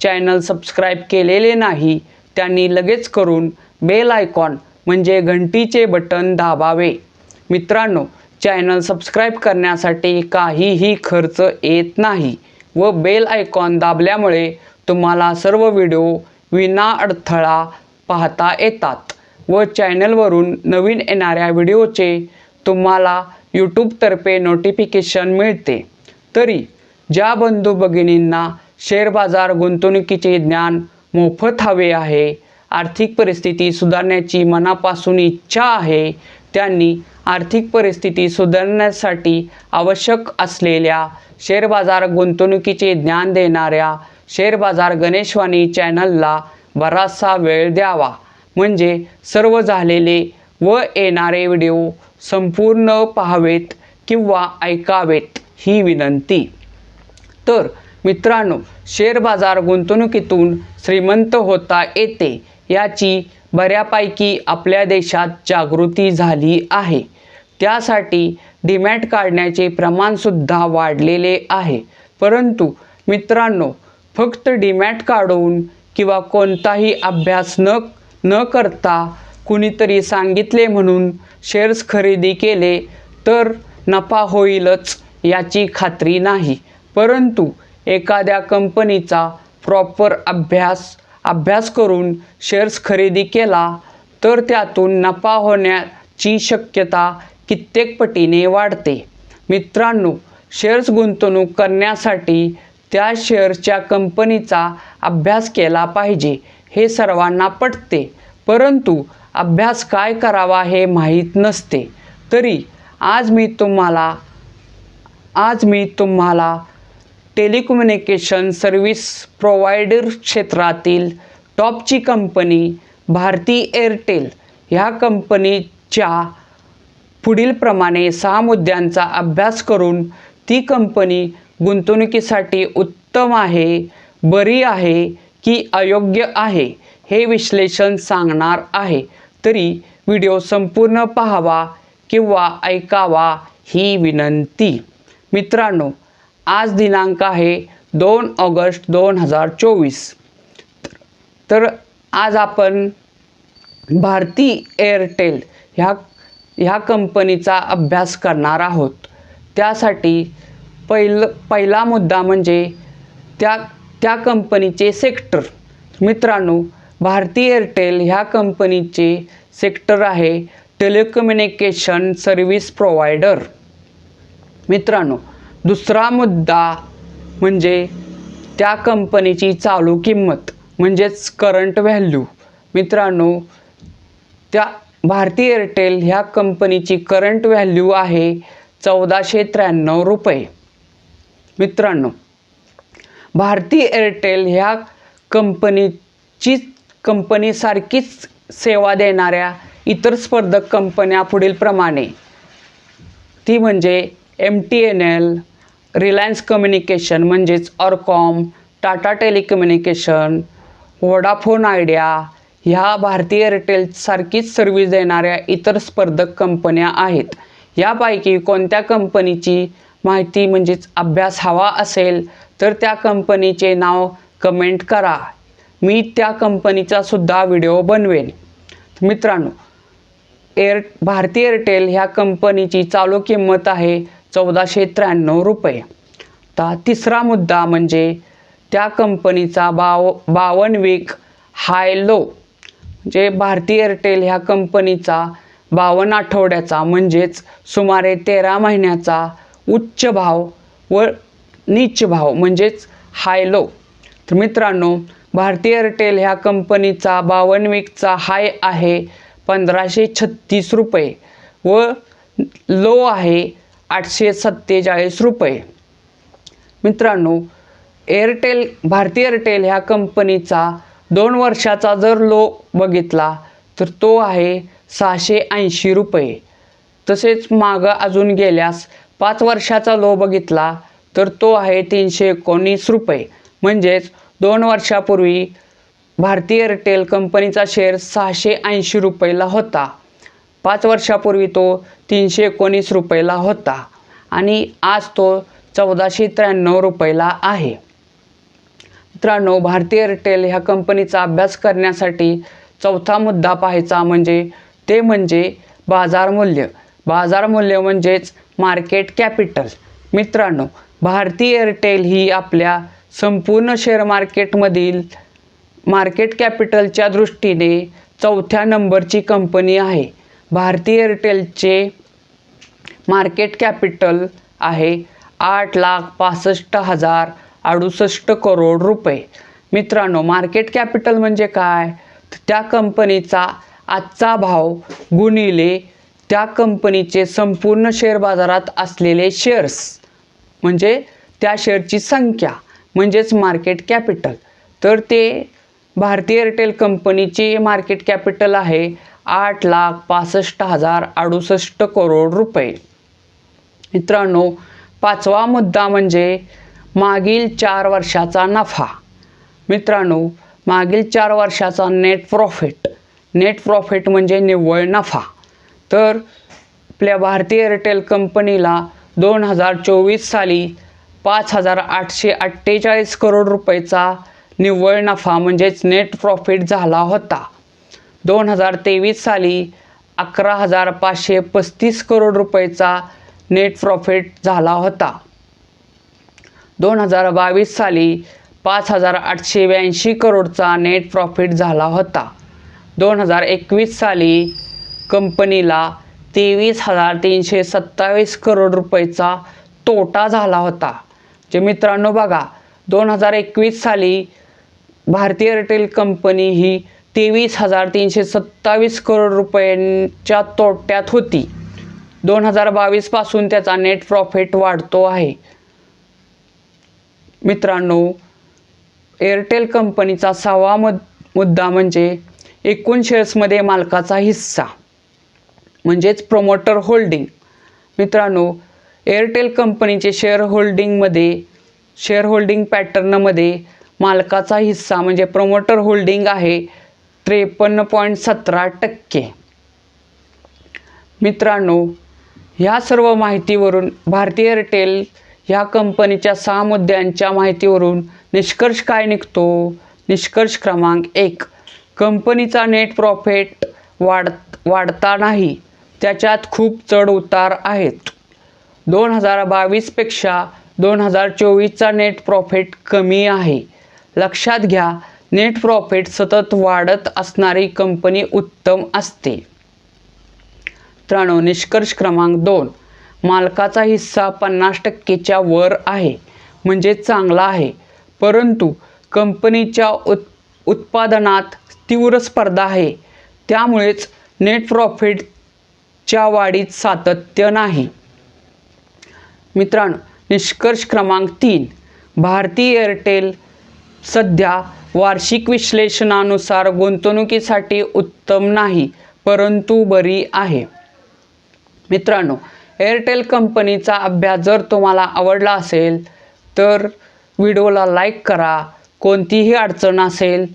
Channel subscribe केलेले नाही त्यांनी लगेच करून बेल आयकॉन म्हणजे घंटीचे बटन दाबावे. मित्रांनो चॅनल सबस्क्राईब करण्यासाठी काहीही खर्च येत नाही व बेल आयकॉन दाबल्यामुळे तुम्हाला सर्व व्हिडिओ विना अडथळा पाहता येतात व चॅनलवरून नवीन येणाऱ्या व्हिडिओचे तुम्हाला यूट्यूबतर्फे नोटिफिकेशन मिळते. तरी ज्या बंधू भगिनींना शेअर बाजार गुंतवणुकीचे ज्ञान मोफत हवे आहे. आर्थिक परिस्थिती सुधारण्याची मनापासून इच्छा आहे. त्यांनी आर्थिक परिस्थिती सुधारण्यासाठी आवश्यक असलेल्या शेअर बाजार गुंतवणुकीचे ज्ञान देणाऱ्या शेअर बाजार गणेशवाणी चॅनलला बराचसा वेळ द्यावा. म्हणजे सर्व झालेले व येणारे व्हिडिओ संपूर्ण पाहावेत किंवा ऐकावेत ही विनंती. तर मित्रांनो शेअर बाजार गुंतवणुकीतून श्रीमंत होता येते याची बऱ्यापैकी आपल्या देशात जागृती झाली आहे. त्यासाठी डीमॅट काढण्याचे प्रमाणसुद्धा वाढलेले आहे. परंतु मित्रांनो फक्त डीमॅट काढून किंवा कोणताही अभ्यास न न करता कुणीतरी सांगितले म्हणून शेअर्स खरेदी केले तर नफा होईलच याची खात्री नाही. परंतु एखाद्या कंपनीचा प्रॉपर अभ्यास अभ्यास करून शेअर्स खरेदी केला तर त्यातून नफा होण्याची शक्यता कित्येक पटीने वाढते. मित्रांनो शेअर्स गुंतवणूक करण्यासाठी त्या शेअर्सच्या कंपनीचा अभ्यास केला पाहिजे हे सर्वांना पटते. परंतु अभ्यास काय करावा हे माहीत नसते. तरी आज मी तुम्हाला आज मी तुम्हाला टेलिकम्युनिकेशन सर्व्हिस प्रोव्हायडर क्षेत्रातील टॉपची कंपनी भारती एअरटेल ह्या कंपनीच्या पुढीलप्रमाणे सहा मुद्द्यांचा अभ्यास करून ती कंपनी गुंतवणुकीसाठी उत्तम आहे बरी आहे की अयोग्य आहे हे विश्लेषण सांगणार आहे. तरी व्हिडिओ संपूर्ण पाहावा किंवा ऐकावा ही विनंती. मित्रांनो आज दिनांक आहे दोन ऑगस्ट दोन हजार चोवीस. तर आज आपण भारती एअरटेल ह्या ह्या कंपनीचा अभ्यास करणार आहोत. त्यासाठी पहिलं पहिला मुद्दा म्हणजे त्या त्या कंपनीचे सेक्टर. मित्रांनो भारती एअरटेल ह्या कंपनीचे सेक्टर आहे टेलिकम्युनिकेशन सर्व्हिस प्रोव्हायडर. मित्रांनो दुसरा मुद्दा म्हणजे त्या कंपनीची चालू किंमत म्हणजेच करंट व्हॅल्यू मित्रांनो त्या भारती एअरटेल ह्या कंपनीची करंट व्हॅल्यू आहे चौदाशे त्र्याण्णव रुपये. मित्रांनो भारती एअरटेल ह्या कंपनीची कंपनीसारखीच सेवा देणाऱ्या इतर स्पर्धक कंपन्या पुढीलप्रमाणे. ती म्हणजे M T N L Reliance communication म्हणजेच RCom Tata telecommunication Vodafone Idea ह्या भारतीय एअरटेलसारखीच सर्व्हिस देणाऱ्या इतर स्पर्धक कंपन्या आहेत. यापैकी कोणत्या कंपनीची माहिती म्हणजेच अभ्यास हवा असेल तर त्या कंपनीचे नाव कमेंट करा. मी त्या कंपनीचा सुद्धा व्हिडिओ बनवेन. मित्रांनो एअर भारती एअरटेल ह्या कंपनीची चालू किंमत आहे चौदाशे त्र्याण्णव रुपये. आता तिसरा मुद्दा म्हणजे त्या कंपनीचा बाव बावन वीक हाय लो. म्हणजे भारती एअरटेल ह्या कंपनीचा बावन्न आठवड्याचा म्हणजेच सुमारे तेरा महिन्याचा उच्च भाव व नीच भाव म्हणजेच हाय लो. तर मित्रांनो भारती एअरटेल ह्या कंपनीचा बावन्न वीकचा हाय आहे पंधराशे छत्तीस रुपये व लो आहे आठशे सत्तेचाळीस रुपये. मित्रांनो एअरटेल भारती एअरटेल ह्या कंपनीचा दोन वर्षाचा जर लो बघितला तर तो आहे सहाशे ऐंशी रुपये. तसेच मागं अजून गेल्यास पाच वर्षाचा लो बघितला तर तो आहे तीनशे एकोणीस रुपये. म्हणजेच दोन वर्षापूर्वी भारतीय एअरटेल कंपनीचा शेअर सहाशे ऐंशी रुपयेला होता. पाच वर्षापूर्वी तो तीनशे एकोणीस रुपयाला होता. आणि आज तो चौदाशे त्र्याण्णव रुपयाला आहे. मित्रांनो भारतीय एअरटेल ह्या कंपनीचा अभ्यास करण्यासाठी चौथा मुद्दा पाहायचा म्हणजे ते म्हणजे बाजार मूल्य. बाजार मूल्य म्हणजेच मार्केट कॅपिटल मित्रांनो भारतीय एअरटेल ही आपल्या संपूर्ण शेअर मार्केटमधील मार्केट कॅपिटलच्या दृष्टीने चौथ्या नंबरची कंपनी आहे. भारतीय एअरटेलचे मार्केट कॅपिटल आहे आठ लाख पासष्ट हजार अडुसष्ट करोड रुपये. मित्रांनो मार्केट कॅपिटल म्हणजे काय? त्या कंपनीचा आजचा भाव गुणिले त्या कंपनीचे संपूर्ण शेअर बाजारात असलेले शेअर्स म्हणजे त्या शेअरची संख्या म्हणजेच मार्केट कॅपिटल. तर ते भारतीय एअरटेल कंपनीचे मार्केट कॅपिटल आहे आठ लाख पासष्ट हजार अडुसष्ट करोड रुपये. मित्रांनो पाचवा मुद्दा म्हणजे मागील चार वर्षाचा नफा. मित्रांनो मागील चार वर्षाचा नेट प्रॉफिट नेट प्रॉफिट म्हणजे निव्वळ नफा. तर आपल्या भारतीय एअरटेल कंपनीला दोन हजार चोवीस साली पाच हजार आठशे अठ्ठेचाळीस करोड रुपयेचा निव्वळ नफा म्हणजेच नेट प्रॉफिट झाला होता. दोन हजार तेवीस साली अकरा हजार पाचशे पस्तीस करोड रुपयेचा नेट प्रॉफिट झाला होता. दोन हजार बावीस साली पाच हजार आठशे ब्याऐंशी करोडचा नेट प्रॉफिट झाला होता. दोन हजार एकवीस साली कंपनीला तेवीस हजार तीनशे सत्तावीस करोड रुपयेचा तोटा झाला होता. जे मित्रांनो बघा दोन हजार एकवीस साली भारतीय एअरटेल कंपनी ही तेवीस हजार तीनशे सत्तावीस करोड रुपयांच्या तोट्यात होती. दोन हजार बावीसपासून त्याचा नेट प्रॉफिट वाढतो आहे. मित्रांनो एअरटेल कंपनीचा सहावा मुद मुद्दा म्हणजे एकूण शेअर्समध्ये मालकाचा हिस्सा म्हणजेच प्रमोटर होल्डिंग मित्रांनो एअरटेल कंपनीचे शेअर होल्डिंगमध्ये शेअर होल्डिंग पॅटर्नमध्ये मालकाचा हिस्सा म्हणजे प्रमोटर होल्डिंग आहे त्रेपन्न पॉईंट सतरा टक्के. मित्रांनो ह्या सर्व माहितीवरून भारतीय एअरटेल ह्या कंपनीच्या सहा मुद्द्यांच्या माहितीवरून निष्कर्ष काय निघतो? निष्कर्ष क्रमांक एक कंपनीचा नेट प्रॉफिट वाढ वाढता नाही त्याच्यात खूप चढ उतार आहेत. दोन हजार बावीसपेक्षा दोन हजार चोवीसचा नेट प्रॉफिट कमी आहे. लक्षात घ्या नेट प्रॉफिट सतत वाढत असणारी कंपनी उत्तम असते. त्र्याण्णव निष्कर्ष क्रमांक दोन. मालकाचा हिस्सा पन्नास टक्केच्या वर आहे म्हणजे चांगला आहे. परंतु कंपनीच्या उत् उत्पादनात तीव्र स्पर्धा आहे. त्यामुळेच नेट प्रॉफिटच्या वाढीत सातत्य नाही. मित्रांनो निष्कर्ष क्रमांक तीन. भारती एअरटेल सध्या वार्षिक विश्लेषणानुसार गुंतवणुकीसाठी उत्तम नाही परंतु बरी आहे. मित्रांनो एअरटेल कंपनीचा अभ्यास जर तुम्हाला आवडला असेल तर व्हिडिओला लाईक करा. कोणतीही अडचण असेल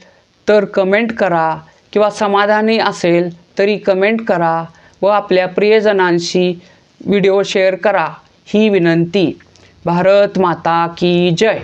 तर कमेंट करा. किंवा समाधानी असेल तरी कमेंट करा व आपल्या प्रियजनांशी व्हिडिओ शेअर करा. ही विनंती. भारत माता की जय.